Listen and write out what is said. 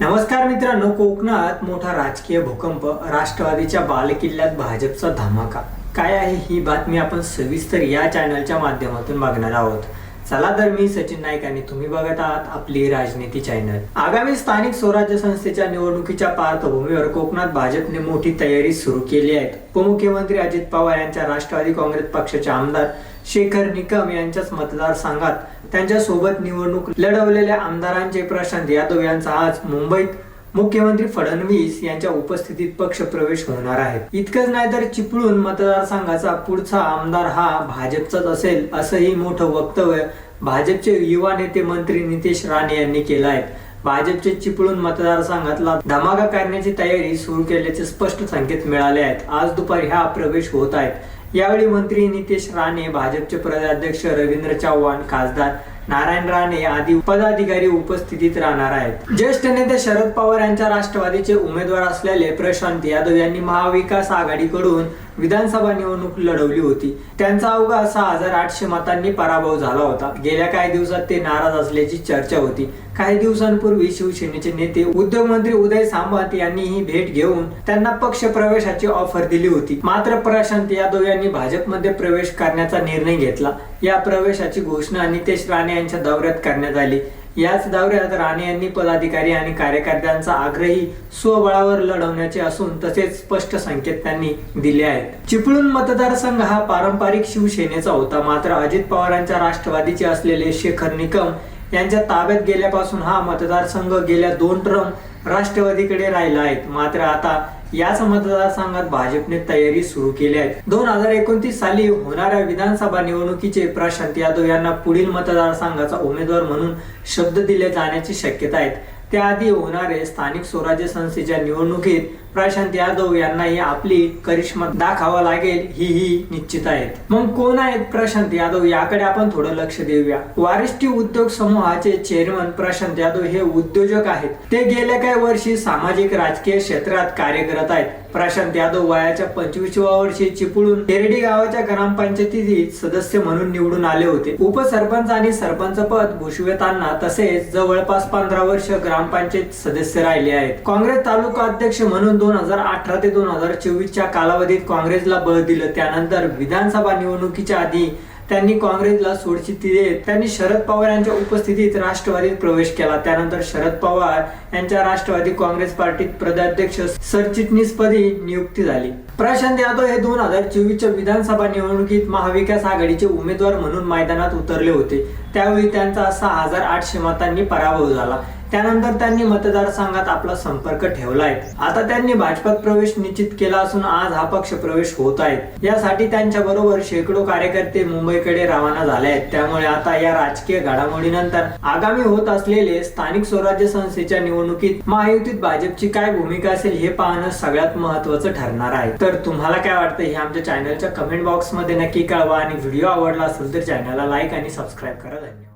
नमस्कार मित्रांनो कोकणात मोठा राजकीय भूकंप राष्ट्रवादीच्या बालेकिल्ल्यात भाजपचा धमाका. काय आहे ही बातमी आपण सविस्तर या चॅनलच्या माध्यमातून बघणार आहोत. चला तर मी सचिन नाईक आणि तुम्ही बघत आहात आपली राजनीती चॅनल. आगामी स्थानिक स्वराज्य संस्थेच्या निवडणुकीच्या पार्श्वभूमीवर कोकणात भाजपने मोठी तयारी सुरू केली आहे. उपमुख्यमंत्री अजित पवार यांच्या राष्ट्रवादी काँग्रेस पक्षाचे आमदार शेखर निकम यांच्याच मतदारसंघात त्यांच्यासोबत निवडणूक लढवलेल्या आमदारांचे प्रशांत यादव यांचा आज मुंबईत मुख्यमंत्री फडणवीस यांच्या उपस्थितीत पक्ष प्रवेश होणार आहे. इतकंच नाही तर चिपळूण मतदारसंघाचा पुढचा आमदार हा भाजपचाच असेल असंही मोठं वक्तव्य भाजपचे युवा नेते मंत्री नितेश राणे यांनी केलं आहे. भाजपचे चिपळूण मतदारसंघातला धमाका करण्याची तयारी सुरू केल्याचे स्पष्ट संकेत मिळाले आहेत. आज दुपारी हा प्रवेश होत आहेत यावेळी मंत्री नितेश राणे भाजपचे प्रदेशाध्यक्ष रवींद्र चव्हाण खासदार नारायण राणे आदी पदाधिकारी उपस्थितीत राहणार आहेत. ज्येष्ठ नेते शरद पवार यांच्या राष्ट्रवादीचे उमेदवार असलेले प्रशांत यादव यांनी महाविकास आघाडीकडून विधानसभा निवडणूक लढवली होती. त्यांचा अवघा सहा हजार आठशे मतांनी पराभव झाला होता. गेल्या काही दिवसात ते नाराज असल्याची चर्चा होती. काही दिवसांपूर्वी शिवसेनेचे नेते उद्योगमंत्री उदय सामंत यांनी ही भेट घेऊन त्यांना पक्ष प्रवेशाची ऑफर दिली होती. मात्र प्रशांत यादव यांनी भाजपमध्ये प्रवेश करण्याचा निर्णय घेतला. या प्रवेशाची घोषणा नितेश राणे यांच्या दौऱ्यात करण्यात आली. याच दौऱ्यात राणे यांनी पदाधिकारी आणि कार्यकर्त्यांचा आग्रही स्वबळावर लढवण्याचे असून तसेच स्पष्ट संकेत त्यांनी दिले आहेत. चिपळूण मतदारसंघ हा पारंपरिक शिवसेनेचा होता. मात्र अजित पवारांच्या राष्ट्रवादीचे असलेले शेखर निकम यांच्या ताब्यात गेल्यापासून हा मतदारसंघ गेल्या दोन टर्म राष्ट्रवादीकडे राहिला आहे. मात्र आता याच मतदारसंघात भाजपने तयारी सुरू केली आहे. दोन हजार एकोणतीस साली होणाऱ्या विधानसभा निवडणुकीचे प्रशांत यादव यांना पुढील मतदारसंघाचा उमेदवार म्हणून शब्द दिले जाण्याची शक्यता आहे. त्याआधी होणारे स्थानिक स्वराज्य संस्थेच्या निवडणुकीत प्रशांत यादव यांनाही आपली करिश्मा दाखावा लागेल ही ही निश्चित आहेत. मग कोण आहेत प्रशांत यादव? याकडे आपण थोडं लक्ष देऊया. वारिष्ठी उद्योग समूहाचे चेअरमन प्रशांत यादव हे उद्योजक आहेत. ते गेल्या काही वर्षी सामाजिक राजकीय क्षेत्रात कार्य करत आहेत. प्रशांत यादव वयाच्या पंचवीसव्या वर्षी चिपळून तेरडी गावाच्या ग्रामपंचायतीतील सदस्य म्हणून निवडून आले होते. उपसरपंच आणि सरपंच पद भूषवितांना तसेच जवळपास पंधरा वर्ष ग्रामपंचायत सदस्य राहिले आहेत. काँग्रेस तालुका अध्यक्ष म्हणून दोन हजार अठरा ते दोन हजार चोवीसच्या कालावधीत काँग्रेसला बळ दिलं. त्यानंतर विधानसभा निवडणुकीच्या आधी त्यांनी काँग्रेसला सोडचिठ्ठी देत त्यांनी शरद पवार यांच्या उपस्थितीत राष्ट्रवादीत प्रवेश केला. त्यानंतर शरद पवार यांच्या राष्ट्रवादी काँग्रेस पार्टीत प्रदेशाध्यक्ष सरचिटणीसपदी नियुक्ती झाली. प्रशांत यादव हे दोन हजार चोवीसच्या विधानसभा निवडणुकीत महाविकास आघाडीचे उमेदवार म्हणून मैदानात उतरले होते. त्यावेळी त्यांचा सहा हजार आठशे मतांनी पराभव झाला. त्यानंतर त्यांनी मतदारसंघात आपला संपर्क ठेवला आहे आता त्यांनी भाजपात प्रवेश निश्चित केला असून आज हा पक्ष प्रवेश होत आहे. यासाठी त्यांच्या बरोबर शेकडो कार्यकर्ते मुंबईकडे रवाना झाले आहेत त्यामुळे आता या राजकीय घडामोडीनंतर आगामी होत असलेले स्थानिक स्वराज्य संस्थेच्या निवडणुकीत महायुतीत भाजपची काय भूमिका असेल हे पाहणं सगळ्यात महत्वाचं ठरणार आहे. तर तुम्हाला काय वाटतं हे आमच्या चॅनलच्या कमेंट बॉक्समध्ये नक्की कळवा आणि व्हिडिओ आवडला असेल तर चॅनलला लाईक आणि सबस्क्राईब करा. धन्यवाद.